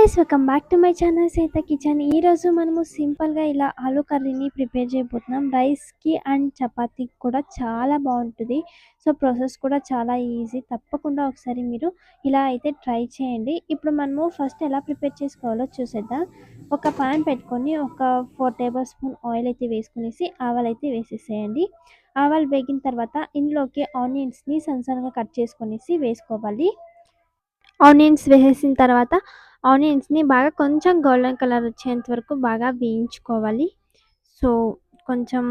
Guys welcome back to my channel Sita kitchen ఈరోజు మనము సింపుల్గా ఇలా ఆలూ కర్రీని ప్రిపేర్ చేయబోతున్నాం. రైస్కి అండ్ చపాతీకి కూడా చాలా బాగుంటుంది. సో ప్రాసెస్ కూడా చాలా ఈజీ తప్పకుండా ఒకసారి మీరు ఇలా అయితే ట్రై చేయండి. ఇప్పుడు మనము ఫస్ట్ ఎలా ప్రిపేర్ చేసుకోవాలో చూసేద్దాం. ఒక పాన్ పెట్టుకొని ఒక ఫోర్ టేబుల్ స్పూన్ ఆయిల్ అయితే వేసుకునేసి ఆవాలు అయితే వేసేసేయండి. ఆవాలు వేగిన తర్వాత ఇందులోకి ఆనియన్స్ని సన్సన్గా కట్ చేసుకునేసి వేసుకోవాలి. ఆనియన్స్ వేసేసిన తర్వాత ఆనియన్స్ని బాగా కొంచెం గోల్డెన్ కలర్ వచ్చేంత వరకు బాగా వేయించుకోవాలి. సో కొంచెం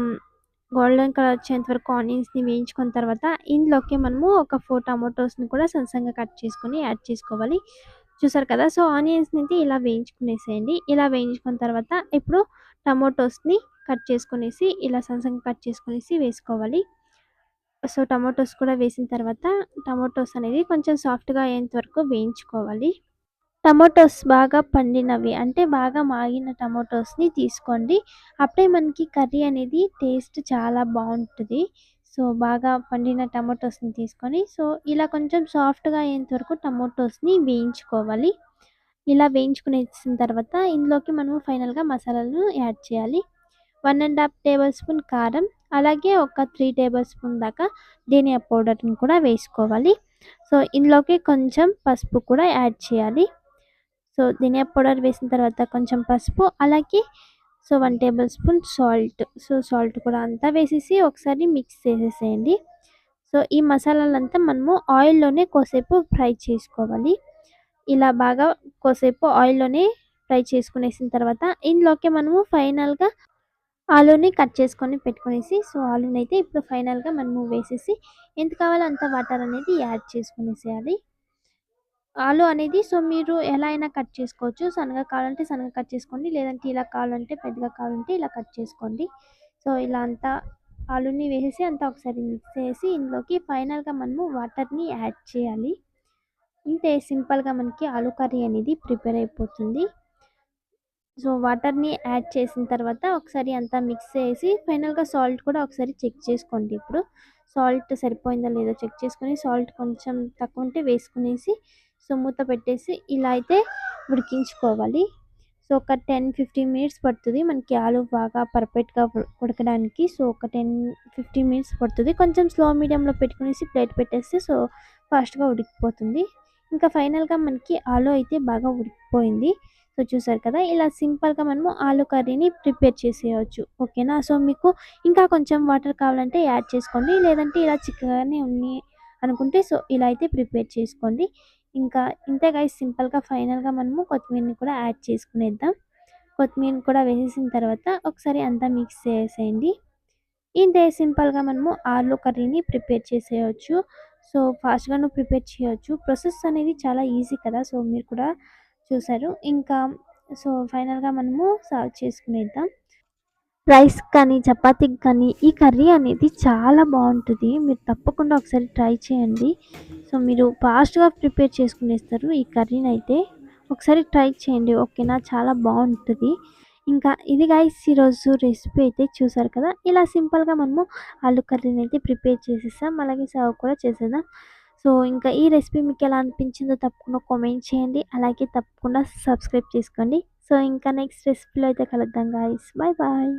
గోల్డెన్ కలర్ వచ్చేంత వరకు ఆనియన్స్ని వేయించుకున్న తర్వాత ఇందులోకి మనము ఒక ఫోర్ టమాటోస్ని కూడా సన్సంగా కట్ చేసుకొని యాడ్ చేసుకోవాలి. చూసారు కదా? సో ఆనియన్స్ని అయితే ఇలా వేయించుకునేసేయండి. ఇలా వేయించుకున్న తర్వాత ఇప్పుడు టమాటోస్ని కట్ చేసుకునేసి ఇలా సన్సంగా కట్ చేసుకునేసి వేసుకోవాలి. సో టమాటోస్ కూడా వేసిన తర్వాత టమాటోస్ అనేది కొంచెం సాఫ్ట్గా అయ్యేంత వరకు వేయించుకోవాలి. టమాటోస్ బాగా పండినవి. అంటే బాగా మాగిన టమాటోస్ని తీసుకోండి. అప్పుడే మనకి కర్రీ అనేది టేస్ట్ చాలా బాగుంటుంది. సో బాగా పండిన టమాటోస్ని తీసుకొని సో ఇలా కొంచెం సాఫ్ట్గా అయ్యేంత వరకు టమాటోస్ని వేయించుకోవాలి. ఇలా వేయించుకునేసిన తర్వాత ఇందులోకి మనము ఫైనల్గా మసాలాలను యాడ్ చేయాలి. One and half tablespoon కారం అలాగే ఒక త్రీ టేబుల్ స్పూన్ దాకా ధనియా పౌడర్ని కూడా వేసుకోవాలి. సో ఇందులోకి కొంచెం పసుపు కూడా యాడ్ చేయాలి. సో ధనియా పౌడర్ వేసిన తర్వాత కొంచెం పసుపు అలాగే so one tablespoon salt. So salt కూడా అంతా వేసేసి ఒకసారి మిక్స్ చేసేసేయండి. సో ఈ మసాలాలంతా మనము ఆయిల్లోనే కోసేపు ఫ్రై చేసుకోవాలి. ఇలా బాగా కోసేపు ఆయిల్లోనే ఫ్రై చేసుకునేసిన తర్వాత ఇందులోకి మనము ఫైనల్గా ఆలూని కట్ చేసుకొని పెట్టుకునేసి సో ఆలూని అయితే ఇప్పుడు ఫైనల్గా మనము వేసేసి ఎంత కావాలో అంత వాటర్ అనేది యాడ్ చేసుకునేసేయాలి. ఆలు అనేది సో మీరు ఎలా అయినా కట్ చేసుకోవచ్చు. సన్నగా కావాలంటే సన్నగా కట్ చేసుకోండి. లేదంటే ఇలా కావాలంటే పెద్దగా కావాలంటే ఇలా కట్ చేసుకోండి. సో ఇలా అంతా ఆలుని వేసేసి అంతా ఒకసారి మిక్స్ చేసి ఇందులోకి ఫైనల్గా మనము వాటర్ని యాడ్ చేయాలి. ఇంతే సింపుల్గా మనకి ఆలు కర్రీ అనేది ప్రిపేర్ అయిపోతుంది. సో వాటర్ని యాడ్ చేసిన తర్వాత ఒకసారి అంతా మిక్స్ చేసి ఫైనల్గా సాల్ట్ కూడా ఒకసారి చెక్ చేసుకోండి ఇప్పుడు. సాల్ట్ సరిపోయిందో లేదో చెక్ చేసుకొని సాల్ట్ కొంచెం తక్కువ ఉంటే వేసుకునేసి సో మూత పెట్టేసి ఇలా అయితే ఉడికించుకోవాలి. సో ఒక టెన్ ఫిఫ్టీన్ మినిట్స్ పడుతుంది. మనకి ఆలు బాగా పర్ఫెక్ట్గా ఉడకడానికి సో ఒక టెన్ ఫిఫ్టీన్ మినిట్స్ పడుతుంది. కొంచెం స్లో మీడియంలో పెట్టుకునేసి ప్లేట్ పెట్టేస్తే సో ఫాస్ట్గా ఉడికిపోతుంది. ఇంకా ఫైనల్గా మనకి ఆలు అయితే బాగా ఉడికిపోయింది. సో చూసారు కదా ఇలా సింపుల్గా మనము ఆలు కర్రీని ప్రిపేర్ చేసేయచ్చు. ఓకేనా? సో మీకు ఇంకా కొంచెం వాటర్ కావాలంటే యాడ్ చేసుకోండి. లేదంటే ఇలా చిక్కగానే ఉన్నాయి అనుకుంటే సో ఇలా అయితే ప్రిపేర్ చేసుకోండి. ఇంకా ఇంతే గైస్ సింపుల్గా ఫైనల్గా మనము కొత్తిమీరని కూడా యాడ్ చేసుకునేద్దాం. కొత్తిమీరని కూడా వేసేసిన తర్వాత ఒకసారి అంతా మిక్స్ చేసేయండి. ఇంతే సింపుల్గా మనము ఆలు కర్రీని ప్రిపేర్ చేసేయచ్చు. సో ఫాస్ట్గాను ప్రిపేర్ చేయవచ్చు ప్రాసెస్ అనేది చాలా ఈజీ కదా సో మీరు కూడా చూసారు. ఇంకా సో ఫైనల్గా మనము సర్వ్ చేసుకునేద్దాం. రైస్ కానీ చపాతీకి కానీ ఈ కర్రీ అనేది చాలా బాగుంటుంది. మీరు తప్పకుండా ఒకసారి ట్రై చేయండి. సో మీరు ఫాస్ట్గా ప్రిపేర్ చేసుకునేస్తారు ఈ కర్రీని అయితే ఒకసారి ట్రై చేయండి. ఓకేనా? చాలా బాగుంటుంది. ఇంకా ఇది గైస్ ఈరోజు రెసిపీ అయితే చూసారు కదా? ఇలా సింపుల్గా మనము ఆలు కర్రీని అయితే ప్రిపేర్ చేసేసాం. అలాగే సర్వ్ కూడా చేసేద్దాం. సో ఇంకా ఈ రెసిపీ మీకు ఎలా అనిపించిందో తప్పకుండా కామెంట్ చేయండి. అలాగే తప్పకుండా సబ్స్క్రైబ్ చేసుకోండి. సో ఇంకా నెక్స్ట్ రెసిపీలో అయితే కలుద్దాం గాయస్ బాయ్ బాయ్